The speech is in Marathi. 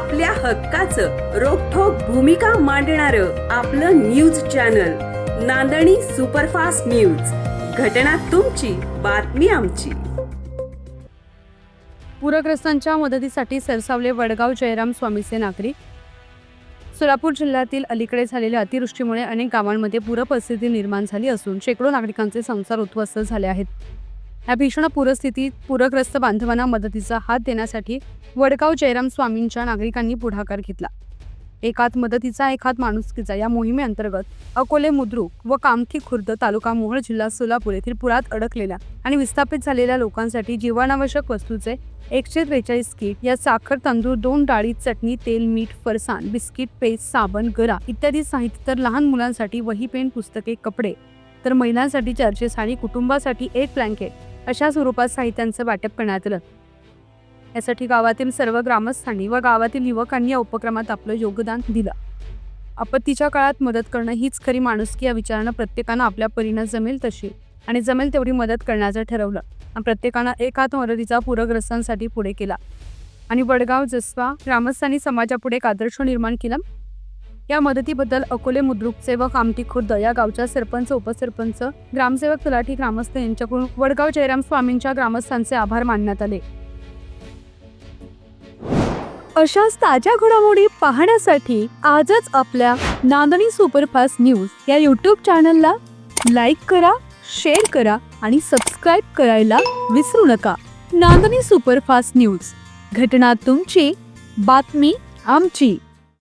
आपल्या हक्काचं रोखोक भूमिका मांडणार आपलं news channel Nandani superfast news. घटना तुमची बातमी आमची. पूरग्रस्तांच्या मदतीसाठी सरसावले वडगाव जयराम स्वामीचे नागरिक. सोलापूर जिल्ह्यातील अलीकडे झालेल्या अतिवृष्टीमुळे अनेक गावांमध्ये पूरपरिस्थिती निर्माण झाली असून शेकडो नागरिकांचे संसार उद्ध्वस्त झाले आहेत. या भीषण पूरस्थितीत पूरग्रस्त बांधवांना मदतीचा हात देण्यासाठी वडगाव जयराम स्वामींच्या नागरिकांनी पुढाकार घेतला. एकात मदतीचा एक हात माणुसकीचा या मोहिमेअंतर्गत अकोले मुद्रुक व कामठी खुर्द तालुका मोहोळ जिल्हा सोलापूर येथील पुरात अडकलेल्या आणि विस्थापित झालेल्या लोकांसाठी जीवनावश्यक वस्तूचे एकशे त्रेचाळीस किट या साखर तांदूळ दोन डाळी चटणी तेल मीठ फरसाण बिस्किट पेस्ट साबण गरा इत्यादी साहित्य तर लहान मुलांसाठी वही पेन पुस्तके कपडे. तर महिलांसाठी चारशे आणि कुटुंबासाठी एक ब्लँकेट अशा स्वरूपात साहित्यांचं वाटप करण्यात आलं. यासाठी गावातील सर्व ग्रामस्थांनी व गावातील युवकांनी या उपक्रमात आपलं योगदान दिलं. आपत्तीच्या काळात मदत करणं हीच खरी माणुसकी या विचारानं प्रत्येकानं आपल्या परीनं जमेल तशी आणि जमेल तेवढी मदत करण्याचं ठरवलं. आणि प्रत्येकानं एक हात मदतीचा पूरग्रस्तांसाठी पुढे केला. आणि वडगाव जसवा ग्रामस्थांनी समाजापुढे एक आदर्श निर्माण केला. या मदतीबद्दल अकोले मुद्रुकचे व कामठी खुर्द या गावच्या सरपंच उपसरपंच ग्रामसेवक तलाठी ग्रामस्थ यांच्याकडून वडगाव जयराम स्वामींच्या ग्रामस्थांचे आभार मानण्यात आले. अशाच ताज्या घडामोडी पाहण्यासाठी आजच आपल्या नांदणी सुपरफास्ट न्यूज या यूट्यूब चॅनलला लाईक करा शेअर करा आणि सबस्क्राईब करायला विसरू नका. Nandani superfast news. घटना तुमची बातमी आमची.